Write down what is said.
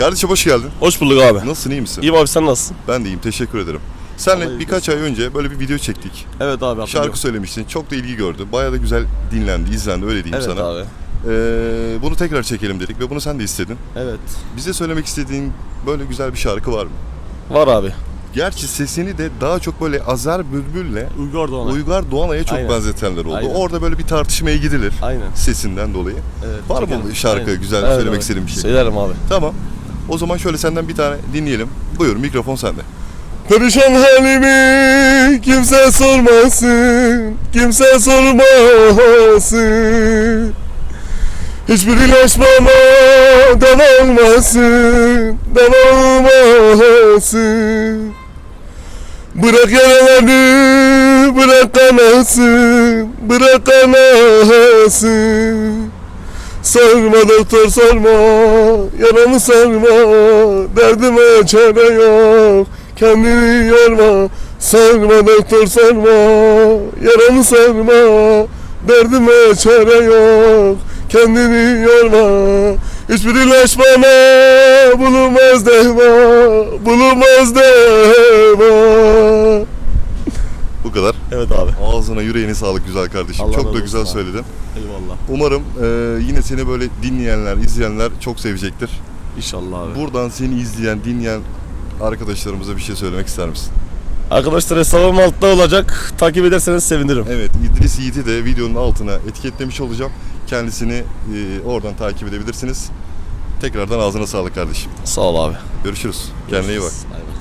Kardeşim hoş geldin. Hoş bulduk abi. Nasılsın iyi misin? İyiyim abi sen nasılsın? Ben de iyiyim teşekkür ederim. Seninle Allah birkaç ay önce böyle bir video çektik. Evet abi. Şarkı söylemiştin. Çok da ilgi gördü. Bayağı da güzel dinlendi, izlendi öyle diyeyim Evet sana. abi. Ee, bunu tekrar çekelim dedik ve bunu sen de istedin. Evet. Bize söylemek istediğin böyle güzel bir şarkı var mı? Var abi. Gerçi sesini de daha çok böyle Azer Bülbül'le Uygar Doğan'a. Uygar Doğanay'a çok Aynen. benzetenler oldu. Aynen. Orada böyle bir tartışmaya gidilir Aynen. sesinden dolayı. Evet, Var mı şarkı Aynen. güzel Evet söylemek abi. istediğin bir şey? Söylerim abi. Tamam. O zaman şöyle senden bir tane dinleyelim. Buyur mikrofon sende. Perişan halimi kimse sormasın, kimse sormasın. Hiçbir ilaç bana den olmasın, den olmasın. Bırak yaraları, bırak kanasın, bırak kanasın. Sarma doktor sarma, yaramı sarma, derdime çare yok, kendini yorma. Sarma doktor sarma, yaramı sarma, derdime çare yok, kendini yorma. Hiçbir ilaç bana bulunmaz deva, bulunmaz deva. Bu kadar. Evet abi. Ağzına yüreğine sağlık güzel kardeşim. Allah Çok da güzel abi. söyledin. Eyvallah. Umarım e, yine seni böyle dinleyenler, izleyenler çok sevecektir. İnşallah abi. Buradan seni izleyen, dinleyen arkadaşlarımıza bir şey söylemek ister misin? Arkadaşlar hesabım altta olacak. Takip ederseniz sevinirim. Evet, İdris Yiğit'i de videonun altına etiketlemiş olacağım. Kendisini e, oradan takip edebilirsiniz. Tekrardan ağzına sağlık kardeşim. Sağ ol abi. Görüşürüz. Kendine iyi bak. Aynen.